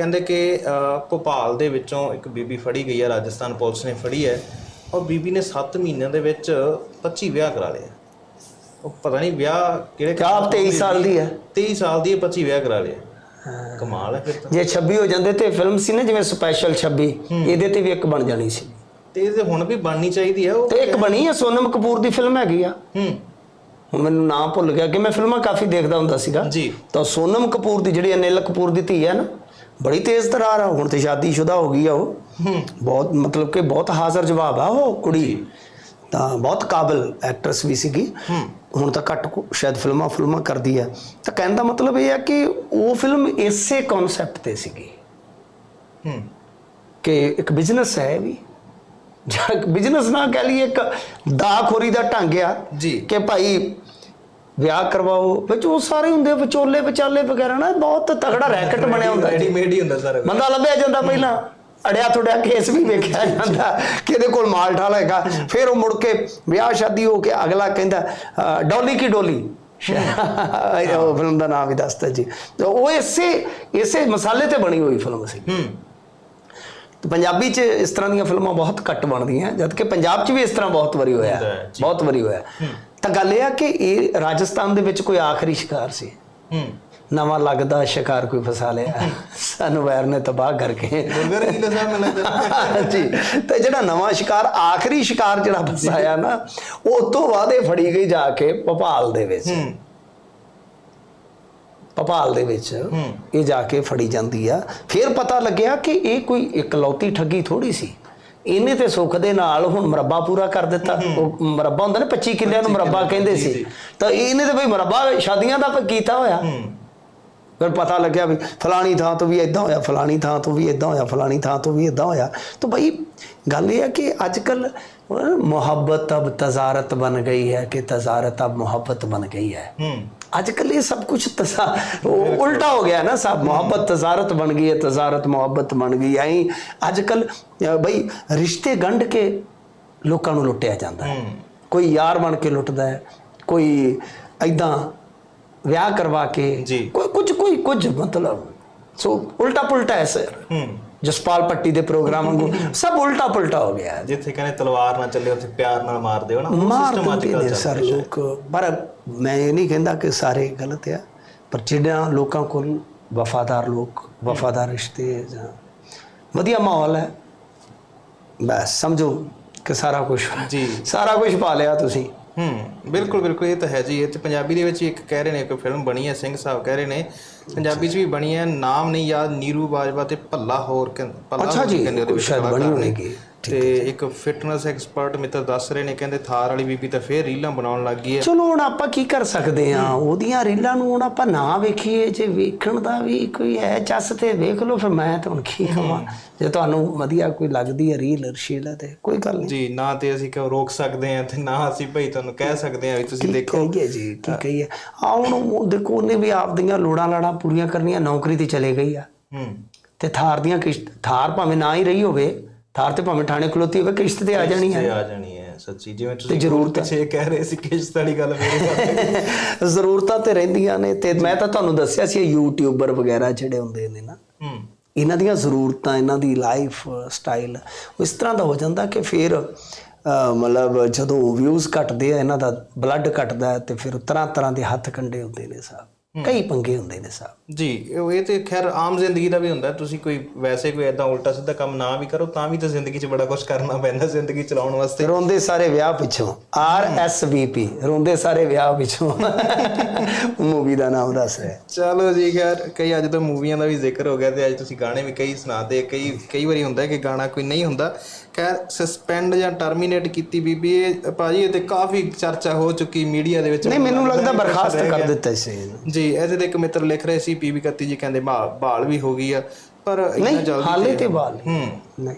ਕਹਿੰਦੇ ਕਿ ਭੋਪਾਲ ਦੇ ਵਿੱਚੋਂ ਇੱਕ ਬੀਬੀ ਫੜੀ ਗਈ ਹੈ ਰਾਜਸਥਾਨ ਪੁਲਿਸ ਨੇ ਫੜੀ ਹੈ। ਔਰ ਬੀਬੀ ਨੇ 7 ਮਹੀਨਿਆਂ ਦੇ ਵਿੱਚ 25 ਵਿਆਹ ਕਰਾ ਲਏ ਉਹ ਪਤਾ ਨਹੀਂ ਵਿਆਹ ਕਿਹੜੇ ਕਿਆ? ਆਪ 23 ਸਾਲ ਦੀ ਹੈ? 23 ਸਾਲ ਦੀ ਹੈ 25 ਵਿਆਹ ਕਰਾ ਲਏ ਕਮਾਲ ਹੈ ਫਿਰ ਤਾਂ। ਜੇ 26 ਹੋ ਜਾਂਦੇ ਤੇ ਫਿਲਮ ਸੀ ਨਾ ਜਿਵੇਂ ਸਪੈਸ਼ਲ 26 ਇਹਦੇ ਤੇ ਵੀ ਇੱਕ ਬਣ ਜਾਣੀ ਸੀ। ਤੇ ਇਹ ਤੇ ਹੁਣ ਵੀ ਬਣਨੀ ਚਾਹੀਦੀ ਹੈ ਉਹ ਤੇ ਇੱਕ ਬਣੀ ਹੈ ਸੋਨਮ ਕਪੂਰ ਦੀ ਫਿਲਮ ਹੈਗੀ ਆ। ਹੂੰ। ਮੈਨੂੰ ਨਾਮ ਭੁੱਲ ਗਿਆ ਕਿ ਮੈਂ ਫਿਲਮਾਂ ਕਾਫੀ ਦੇਖਦਾ ਹੁੰਦਾ ਸੀਗਾ। ਜੀ। ਤਾਂ ਸੋਨਮ ਕਪੂਰ ਦੀ ਜਿਹੜੀ ਅਨਿਲ ਕਪੂਰ ਦੀ ਧੀ ਹੈ ਨਾ ਬੜੀ ਤੇਜ਼ ਤਰਾਰ ਆ ਹੁਣ ਤੇ ਸ਼ਾਦੀशुदा ਹੋ ਗਈ ਆ ਉਹ। ਬਹੁਤ ਮਤਲਬ ਕਿ ਬਹੁਤ ਹਾਜ਼ਰ ਜਵਾਬ ਆ ਉਹ ਕੁੜੀ। ਤਾਂ ਬਹੁਤ ਕਾਬਲ ਐਕਟਰਸ ਵੀ ਸੀਗੀ। ਹੁਣ ਤਾਂ ਘੱਟ ਸ਼ਾਇਦ ਫਿਲਮਾਂ ਫਿਲਮਾਂ ਕਰਦੀ ਹੈ ਤਾਂ ਕਹਿਣ ਦਾ ਮਤਲਬ ਇਹ ਹੈ ਕਿ ਉਹ ਫਿਲਮ ਇਸੇ ਕਨਸੈਪਟ ਤੇ ਸੀਗੀ। ਹੂੰ। ਕਿ ਇੱਕ ਬਿਜ਼ਨਸ ਹੈ ਵੀ। ਜਾਂ ਬਿਜ਼ਨਸ ਨਾ ਕਹਿ ਲਈਏ ਇੱਕ ਦਾਖੋਰੀ ਦਾ ਢੰਗ ਆ ਜੀ। ਕਿ ਭਾਈ ਵਿਆਹ ਕਰਵਾਓ ਵਿੱਚ ਉਹ ਸਾਰੇ ਹੁੰਦੇ ਵਿਚੋਲੇ ਵਿਚਾਲੇ ਵਗੈਰਾ ਨਾ ਬਹੁਤ ਤਗੜਾ ਰੈਕਟ ਬਣਿਆ ਹੁੰਦਾ ਜੀ ਰੈਡੀਮੇਡ ਹੀ ਹੁੰਦਾ ਸਾਰਾ। ਬੰਦਾ ਲੱਭਿਆ ਜਾਂਦਾ ਪਹਿਲਾਂ। ਅੜਿਆ ਥੋੜਿਆ ਕੇਸ ਵੀ ਵੇਖਿਆ ਜਾਂਦਾ। ਕਿ ਇਹਦੇ ਕੋਲ ਮਾਲ ਠਾਲ ਹੈਗਾ। ਫਿਰ ਉਹ ਮੁੜ ਕੇ ਵਿਆਹ ਸ਼ਾਦੀ ਹੋ ਕੇ ਅਗਲਾ ਕਹਿੰਦਾ ਡੋਲੀ ਕੀ ਡੋਲੀ? ਉਹ ਫਿਲਮ ਦਾ ਨਾਮ ਵੀ ਦੱਸਦਾ ਜੀ। ਉਹ ਇਸੇ ਇਸੇ ਮਸਾਲੇ ਤੇ ਬਣੀ ਹੋਈ ਫਿਲਮ ਸੀ। ਹੂੰ। ਤੇ ਪੰਜਾਬੀ 'ਚ ਇਸ ਤਰ੍ਹਾਂ ਦੀਆਂ ਫਿਲਮਾਂ ਬਹੁਤ ਘੱਟ ਬਣਦੀਆਂ ਜਦ ਕਿ ਪੰਜਾਬ 'ਚ ਵੀ ਇਸ ਤਰ੍ਹਾਂ ਬਹੁਤ ਵਾਰੀ ਹੋਇਆ। ਬਹੁਤ ਵਾਰੀ ਹੋਇਆ। ਤਾਂ ਗੱਲ ਇਹ ਆ ਕਿ ਇਹ ਰਾਜਸਥਾਨ ਦੇ ਵਿੱਚ ਕੋਈ ਆਖਰੀ ਸ਼ਿਕਾਰ ਸੀ। ਹੂੰ। ਨਵਾਂ ਲੱਗਦਾ ਸ਼ਿਕਾਰ ਕੋਈ ਫਸਾ ਲਿਆ। ਸਾਨੂੰ ਵੈਰ ਨੇ ਤਬਾਹ ਕਰਕੇ। ਗੁਰਗਰ ਲੱਗਦਾ ਜੀ ਤੇ ਜਿਹੜਾ ਨਵਾਂ ਸ਼ਿਕਾਰ ਆਖਰੀ ਸ਼ਿਕਾਰ ਜਿਹੜਾ ਫਸਾਇਆ ਨਾ ਉਹ ਤੋਂ ਬਾਅਦ ਇਹ ਫੜੀ ਗਈ ਜਾ ਕੇ ਭੋਪਾਲ ਦੇ ਵਿੱਚ। ਹੂੰ। ਭੋਪਾਲ ਦੇ ਵਿੱਚ। ਇਹ ਜਾ ਕੇ ਫੜੀ ਜਾਂਦੀ ਆ। ਫਿਰ ਪਤਾ ਲੱਗਿਆ ਕਿ ਇਹ ਕੋਈ ਇਕਲੌਤੀ ਠੱਗੀ ਥੋੜੀ ਸੀ। ਇਹਨੇ ਤੇ ਸੁੱਖ ਦੇ ਨਾਲ ਹੁਣ ਮਰੱਬਾ ਪੂਰਾ ਕਰ ਦਿੱਤਾ। ਉਹ ਮਰੱਬਾ ਹੁੰਦਾ ਨਾ 25 ਕਿੱਲਿਆਂ ਨੂੰ ਮਰੱਬਾ ਕਹਿੰਦੇ ਸੀ। ਤਾਂ ਇਹਨੇ ਤੇ ਬਈ ਮਰੱਬਾ ਸ਼ਾਦੀਆਂ ਦਾ ਕੀਤਾ ਹੋਇਆ? ਫਿਰ ਪਤਾ ਲੱਗਿਆ ਵੀ ਫਲਾਣੀ ਥਾਂ ਤੋਂ ਵੀ ਇਦਾਂ ਹੋਇਆ ਫਲਾਣੀ ਥਾਂ ਤੋਂ ਵੀ ਇਦਾਂ ਹੋਇਆ ਫਲਾਣੀ ਥਾਂ ਤੋਂ ਵੀ ਇਦਾਂ ਹੋਇਆ। ਤਾਂ ਬਈ ਗੱਲ ਇਹ ਹੈ ਕਿ ਅੱਜ ਕੱਲ ਮੁਹੱਬਤ ਅਬ ਤਜ਼ਾਰਤ ਬਣ ਗਈ ਹੈ ਕਿ ਤਜ਼ਾਰਤ ਅਬ ਮੁਹੱਬਤ ਬਣ ਗਈ ਹੂੰ। ਅੱਜ ਕੱਲ ਇਹ ਸਭ ਕੁਝ ਤਸਾ ਉਲਟਾ ਹੋ ਗਿਆ ਨਾ ਸਭ ਮੁਹੱਬਤ ਤਜ਼ਾਰਤ ਬਣ ਗਈ ਹੈ ਤਜ਼ਾਰਤ ਮੁਹੱਬਤ ਬਣ ਗਈ ਐਂ ਅੱਜ ਕੱਲ ਬਈ ਰਿਸ਼ਤੇ ਗੰਢ ਕੇ ਲੋਕਾਂ ਨੂੰ ਲੁੱਟਿਆ ਜਾਂਦਾ ਹੈ। ਕੋਈ ਯਾਰ ਬਣ ਕੇ ਲੁੱਟਦਾ ਹੈ ਕੋਈ ਐਦਾਂ ਵਿਆਹ ਕਰਵਾ ਕੇ। ਕੋਈ ਕੁਝ ਕੋਈ ਕੁਝ ਮਤਲਬ ਸੋ ਉਲਟਾ ਪੁਲਟਾ ਹੈ ਸਰ। ਹੂੰ। ਜਸਪਾਲ ਪੱਟੀ ਦੇ ਪ੍ਰੋਗਰਾਮ ਵਾਂਗੂ ਸਭ ਉਲਟਾ ਪੁਲਟਾ ਹੋ ਗਿਆ ਹੈ ਜਿੱਥੇ ਕਹਿੰਦੇ ਤਲਵਾਰ ਨਾਲ ਚੱਲੇ ਉੱਥੇ ਪਿਆਰ ਨਾਲ ਮਾਰ ਦਿਓ ਨਾ ਉਹ ਮਾਰ ਸਿਸਟਮ ਅੱਜ ਕੱਲ੍ਹ ਸਰ ਲੋਕ। ਪਰ ਮੈਂ ਇਹ ਨਹੀਂ ਕਹਿੰਦਾ ਕਿ ਸਾਰੇ ਗਲਤ ਆ ਪਰ ਜਿਹੜਾ ਲੋਕਾਂ ਕੋਲ ਵਫਾਦਾਰ ਲੋਕ ਵਫਾਦਾਰ ਰਿਸ਼ਤੇ ਜਾਂ ਵਧੀਆ ਮਾਹੌਲ ਹੈ ਬਸ ਸਮਝੋ ਕਿ ਸਾਰਾ ਕੁਝ ਜੀ। ਸਾਰਾ ਕੁਝ ਪਾ ਲਿਆ ਤੁਸੀਂ। ਹੂੰ ਬਿਲਕੁਲ ਬਿਲਕੁਲ ਇਹ ਤਾਂ ਹੈ ਜੀ ਇਹ ਤੇ ਪੰਜਾਬੀ ਦੇ ਵਿੱਚ ਹੀ ਇੱਕ ਕਹਿ ਰਹੇ ਨੇ ਇੱਕ ਫਿਲਮ ਬਣੀ ਹੈ ਸਿੰਘ ਸਾਹਿਬ ਕਹਿ ਰਹੇ ਨੇ ਪੰਜਾਬੀ 'ਚ ਵੀ ਬਣੀ ਹੈ ਨਾਮ ਨਹੀਂ ਯਾਦ ਨੀਰੂ ਬਾਜਵਾ ਤੇ ਭੱਲਾ ਹੋਰ ਕਹਿੰ- ਭੱਲਾ ਅੱਛਾ ਜੀ, ਕਹਿੰਦੇ ਸ਼ਾਇਦ ਬਣੀ। ਹੋਏਗੀ। ਤੇ ਇੱਕ ਫਿਟਨੈਸ ਐਕਸਪਰਟ ਮਿੱਤਰ ਦੱਸ ਰਹੇ ਨੇ ਕਹਿੰਦੇ ਥਾਰ ਵਾਲੀ ਬੀਬੀ ਤਾਂ ਫੇਰ ਰੀਲਾਂ ਬਣਾਉਣ ਲੱਗ ਗਈ ਹੈ। ਚਲੋ ਹੁਣ ਆਪਾਂ ਕੀ ਕਰ ਸਕਦੇ ਆ ਉਹਦੀਆਂ ਰੀਲਾਂ ਨੂੰ ਹੁਣ ਆਪਾਂ ਨਾ ਵੇਖੀਏ ਜੇ ਵੇਖਣ ਦਾ ਵੀ ਕੋਈ ਹੈ ਚੱਸ ਤੇ ਵੇਖ ਲਓ ਫਿਰ ਮੈਂ ਤਾਂ ਹੁਣ ਕੀ ਕਹਾਂ ਜੇ ਤੁਹਾਨੂੰ ਵਧੀਆ ਕੋਈ ਲੱਗਦੀ ਹੈ ਰੀਲ ਰਸ਼ੀਲਾ ਤੇ ਕੋਈ ਗੱਲ ਨਹੀਂ। ਜੀ ਨਾ ਤੇ ਅਸੀਂ ਕਿਉਂ ਰੋਕ ਸਕਦੇ ਹਾਂ ਤੇ ਨਾ ਅਸੀਂ ਭਾਈ ਤੁਹਾਨੂੰ ਕਹਿ ਸਕਦੇ ਹਾਂ ਵੀ ਤੁਸੀਂ ਕੀ ਦੇਖੋ। ਕਹੀਏ ਜੀ ਕੀ ਕਹੀਏ? ਆ ਹੁਣ ਉਹ ਦੇਖੋ ਉਹਨੇ ਵੀ ਆਪਦੀਆਂ ਲੋੜਾਂ ਲਾੜਾਂ ਪੂਰੀਆਂ ਕਰਨੀਆਂ ਨੌਕਰੀ ਤੇ ਚਲੇ ਗਈ ਆ। ਹੂੰ ਤੇ ਥਾਰ ਦੀਆਂ ਕਿਸ਼ਤ ਥਾਰ ਭਾਵੇਂ ਨਾ ਹੀ ਰਹੀ ਹੋਵੇ ਥਾਰ ਤੇ ਭਾਵੇਂ ਥਾਣੇ ਖਲੋਤੀ ਹੋਵੇ ਕਿਸ਼ਤ ਤੇ ਆ ਜਾਣੀ ਹੈ। ਤੇ ਆ ਜਾਣੀ ਹੈ ਸੱਚੀ ਜਿਵੇਂ ਤੁਸੀਂ ਜ਼ਰੂਰਤ ਪਿੱਛੇ ਕਹਿ ਰਹੇ ਸੀ ਕਿਸ਼ਤ ਵਾਲੀ ਗੱਲ ਮੇਰੇ ਜ਼ਰੂਰਤਾਂ ਤੇ ਰਹਿੰਦੀਆਂ ਨੇ ਤੇ ਮੈਂ ਤਾਂ ਤੁਹਾਨੂੰ ਦੱਸਿਆ ਸੀ ਇਹ ਯੂਟਿਊਬਰ ਵਗੈਰਾ ਜਿਹੜੇ ਹੁੰਦੇ ਨੇ ਨਾ ਇਹਨਾਂ ਦੀਆਂ ਜ਼ਰੂਰਤਾਂ ਇਹਨਾਂ ਦੀ ਲਾਈਫ ਸਟਾਈਲ ਇਸ ਤਰ੍ਹਾਂ ਦਾ ਹੋ ਜਾਂਦਾ ਕਿ ਫਿਰ ਮਤਲਬ ਜਦੋਂ ਵਿਊਜ਼ ਘਟਦੇ ਆ ਇਹਨਾਂ ਦਾ ਬਲੱਡ ਘਟਦਾ ਤੇ ਫਿਰ ਤਰ੍ਹਾਂ ਤਰ੍ਹਾਂ ਦੇ ਹੱਥ ਕੰਡੇ ਹੁੰਦੇ ਨੇ ਸਾਹਿਬ ਕਈ ਪੰਗੇ ਹੁੰਦੇ ਨੇ ਸਾਹਿਬ ਜੀ ਇਹ ਤੇ ਖੈਰ ਆਮ ਜ਼ਿੰਦਗੀ ਦਾ ਵੀ ਹੁੰਦਾ ਤੁਸੀਂ ਕੋਈ ਵੈਸੇ ਕੋਈ ਐਦਾਂ ਉਲਟਾ ਸਿੱਧਾ ਕੰਮ ਨਾ ਵੀ ਕਰੋ ਤਾਂ ਵੀ ਤਾਂ ਜ਼ਿੰਦਗੀ 'ਚ ਬੜਾ ਕੁਝ ਕਰਨਾ ਪੈਂਦਾ ਜ਼ਿੰਦਗੀ ਚਲਾਉਣ ਵਾਸਤੇ। ਰੋਂਦੇ ਸਾਰੇ ਵਿਆਹ ਪਿੱਛੋਂ ਆਰ ਐਸ ਵੀ ਪੀ ਰੋਂਦੇ ਸਾਰੇ ਵਿਆਹ ਪਿੱਛੋਂ। ਮੂਵੀ ਦਾ ਨਾਮ ਦੱਸ ਰਿਹਾ। ਚਲੋ ਜੀ ਖੈਰ ਕਈ ਅੱਜ ਤਾਂ ਮੂਵੀਆਂ ਦਾ ਵੀ ਜ਼ਿਕਰ ਹੋ ਗਿਆ ਤੇ ਅੱਜ ਤੁਸੀਂ ਗਾਣੇ ਵੀ ਕਈ ਸੁਣਾਤੇ। ਕਈ ਕਈ ਵਾਰੀ ਹੁੰਦਾ ਕਿ ਗਾਣਾ ਕੋਈ ਨਹੀਂ ਹੁੰਦਾ। ਖੈਰ ਸਸਪੈਂਡ ਜਾਂ ਟਰਮੀਨੇਟ ਕੀਤੀ ਬੀਬੀ ਇਹ ਭਾਜੀ ਇਹ ਤੇ ਕਾਫੀ ਚਰਚਾ ਹੋ ਚੁੱਕੀ ਮੀਡੀਆ ਦੇ ਵਿੱਚ। ਨਹੀਂ ਮੈਨੂੰ ਲੱਗਦਾ ਬਰਖਾਸਤ ਕਰ। ਦਿੱਤਾ ਸੀ ਇਹਨੂੰ। ਜੀ ਇਹਦੇ ਤੇ ਇੱਕ ਮਿੱਤਰ ਲਿਖ ਰਹੇ ਸੀ ਪੀਬੀ ਕੱਤੀ ਜੀ ਕਹਿੰਦੇ ਬਾਲ ਵੀ ਹੋ ਗਈ ਆ ਪਰ ਇੰਨਾ ਨਹੀਂ ਜਲਦੀ ਹਾਲੇ ਤੇ ਬਾਲ ਹੂੰ। ਨਹੀਂ।